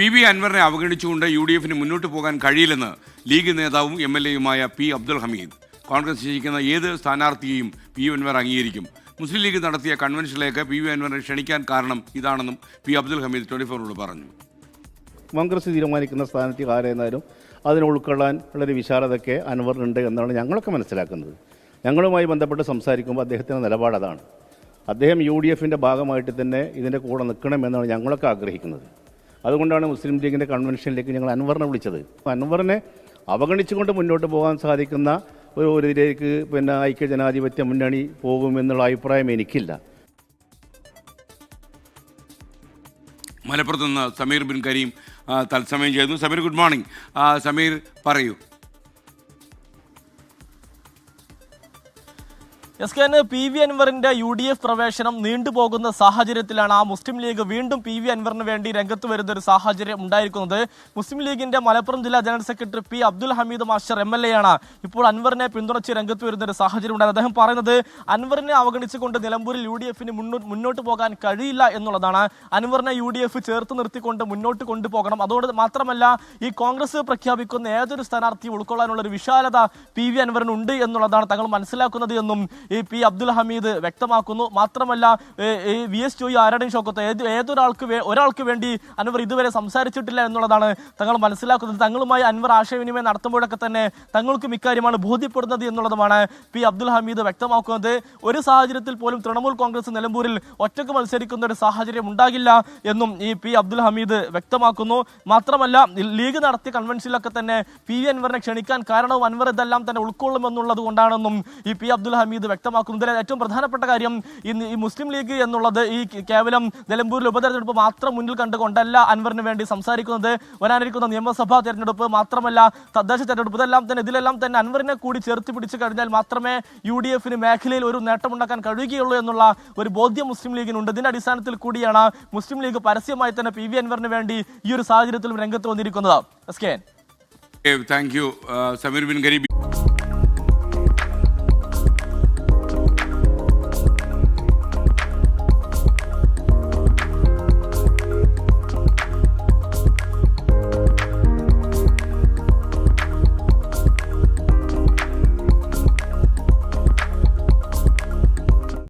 P V അൻവറിനെ അവഗണിച്ചുകൊണ്ട് U D എഫിന് മുന്നോട്ട് പോകാൻ കഴിയില്ലെന്ന് ലീഗ് നേതാവും എം എൽ എയുമായ പി അബ്ദുൽ ഹമീദ്. കോൺഗ്രസ് ശേഷിക്കുന്ന ഏത് സ്ഥാനാർത്ഥിയെയും പി വി അൻവർ അംഗീകരിക്കും. മുസ്ലിം ലീഗ് നടത്തിയ കൺവെൻഷനിലേക്ക് പി വി അൻവറിനെ ക്ഷണിക്കാൻ കാരണം ഇതാണെന്നും പി അബ്ദുൽ ഹമീദ് ട്വന്റി ഫോറിനോട് പറഞ്ഞു. കോൺഗ്രസ് തീരുമാനിക്കുന്ന സ്ഥാനത്ത് ആരായിരുന്നാലും അതിനെ ഉൾക്കൊള്ളാൻ ഉള്ളൊരു വിശാലതയ്ക്ക് അൻവറിനുണ്ട് എന്നാണ് ഞങ്ങളൊക്കെ മനസ്സിലാക്കുന്നത്. ഞങ്ങളുമായി ബന്ധപ്പെട്ട് സംസാരിക്കുമ്പോൾ അദ്ദേഹത്തിന്റെ നിലപാട് അതാണ്. അദ്ദേഹം യു ഡി എഫിന്റെ ഭാഗമായിട്ട് തന്നെ ഇതിന്റെ കൂടെ നിൽക്കണമെന്നാണ് ഞങ്ങളൊക്കെ ആഗ്രഹിക്കുന്നത്. അതുകൊണ്ടാണ് മുസ്ലിം ലീഗിന്റെ കൺവെൻഷനിലേക്ക് ഞങ്ങൾ അൻവറിനെ വിളിച്ചത്. അൻവറിനെ അവഗണിച്ചുകൊണ്ട് മുന്നോട്ട് പോകാൻ സാധിക്കുന്ന ഒരു ഇതിലേക്ക് പിന്നെ ഐക്യ ജനാധിപത്യ മുന്നണി പോകുമെന്നുള്ള അഭിപ്രായം എനിക്കില്ല. മലപ്പുറത്ത് നിന്ന് സമീർ ബിൻ കരീം തത്സമയം ചെയ്യുന്നു സമീർ ഗുഡ് മോർണിംഗ്. സമീർ പറയൂ. എസ് കെ പി വി അൻവറിന്റെ യു ഡി എഫ് പ്രവേശനം നീണ്ടുപോകുന്ന സാഹചര്യത്തിലാണ് ആ മുസ്ലിം ലീഗ് വീണ്ടും പി വി അൻവറിന് വേണ്ടി രംഗത്ത് വരുന്ന ഒരു സാഹചര്യം ഉണ്ടായിരിക്കുന്നത്. മുസ്ലിം ലീഗിന്റെ മലപ്പുറം ജില്ലാ general secretary P Abdul Hameed master M L A ആണ് ഇപ്പോൾ അൻവറിനെ പിന്തുണച്ച് രംഗത്ത് വരുന്ന ഒരു സാഹചര്യം ഉണ്ടായത്. അദ്ദേഹം പറയുന്നത് അൻവറിനെ അവഗണിച്ചുകൊണ്ട് നിലമ്പൂരിൽ യു ഡി എഫിന് മുന്നോട്ട് പോകാൻ കഴിയില്ല എന്നുള്ളതാണ്. അൻവറിനെ യു ഡി എഫ് ചേർത്ത് നിർത്തിക്കൊണ്ട് മുന്നോട്ട് കൊണ്ടുപോകണം. അതുകൊണ്ട് മാത്രമല്ല ഈ കോൺഗ്രസ് പ്രഖ്യാപിക്കുന്ന ഏതൊരു സ്ഥാനാർത്ഥിയും ഉൾക്കൊള്ളാനുള്ള ഒരു വിശാലത പി വി അൻവറിനുണ്ട് എന്നുള്ളതാണ് തങ്ങൾ മനസ്സിലാക്കുന്നത് എന്നും ഈ പി അബ്ദുൽ ഹമീദ് വ്യക്തമാക്കുന്നു. മാത്രമല്ല ഈ വി എസ് ജോയി ആരുടെയും ഷോക്കത്ത് ഏത് ഏതൊരാൾക്ക് ഒരാൾക്ക് വേണ്ടി അൻവർ ഇതുവരെ സംസാരിച്ചിട്ടില്ല എന്നുള്ളതാണ് തങ്ങൾ മനസ്സിലാക്കുന്നത്. തങ്ങളുമായി അൻവർ ആശയവിനിമയം നടത്തുമ്പോഴൊക്കെ തന്നെ തങ്ങൾക്കും ഇക്കാര്യമാണ് ബോധ്യപ്പെടുന്നത് എന്നുള്ളതുമാണ് പി അബ്ദുൽ ഹമീദ് വ്യക്തമാക്കുന്നത്. ഒരു സാഹചര്യത്തിൽ പോലും തൃണമൂൽ കോൺഗ്രസ് നിലമ്പൂരിൽ ഒറ്റയ്ക്ക് മത്സരിക്കുന്ന ഒരു സാഹചര്യം ഉണ്ടാകില്ല എന്നും ഈ പി അബ്ദുൽ ഹമീദ് വ്യക്തമാക്കുന്നു. മാത്രമല്ല ലീഗ് നടത്തിയ കൺവെൻഷനിലൊക്കെ തന്നെ പി അൻവറിനെ ക്ഷണിക്കാൻ കാരണവും അൻവർ ഇതെല്ലാം തന്നെ ഉൾക്കൊള്ളുമെന്നുള്ളത് കൊണ്ടാണെന്നും ഈ പി അബ്ദുൽ ഹമീദ് വ്യക്തമാക്കുന്നു ഇതിലെ ഏറ്റവും പ്രധാനപ്പെട്ട കാര്യം ഇന്ന് ഈ മുസ്ലിം ലീഗ് എന്നുള്ളത് ഈ കേവലം നിലമ്പൂരിൽ ഉപതെരഞ്ഞെടുപ്പ് മാത്രം മുന്നിൽ കണ്ടുകൊണ്ടല്ല അൻവറിന് വേണ്ടി സംസാരിക്കുന്നത്. വരാനിരിക്കുന്ന നിയമസഭാ തെരഞ്ഞെടുപ്പ് മാത്രമല്ല തദ്ദേശ തെരഞ്ഞെടുപ്പ് ഇതെല്ലാം തന്നെ ഇതിലെല്ലാം തന്നെ അൻവറിനെ കൂടി ചേർത്ത് പിടിച്ചു കഴിഞ്ഞാൽ മാത്രമേ യു ഡി എഫിന് മേഖലയിൽ ഒരു നേട്ടമുണ്ടാക്കാൻ കഴിയുകയുള്ളൂ എന്നുള്ള ഒരു ബോധ്യം മുസ്ലിം ലീഗിനുണ്ട്. ഇതിന്റെ അടിസ്ഥാനത്തിൽ കൂടിയാണ് മുസ്ലിം ലീഗ് പരസ്യമായി തന്നെ പി വി അൻവറിന് വേണ്ടി ഈ ഒരു സാഹചര്യത്തിലും രംഗത്ത് വന്നിരിക്കുന്നത്. Thank you Sameer Bin Kareem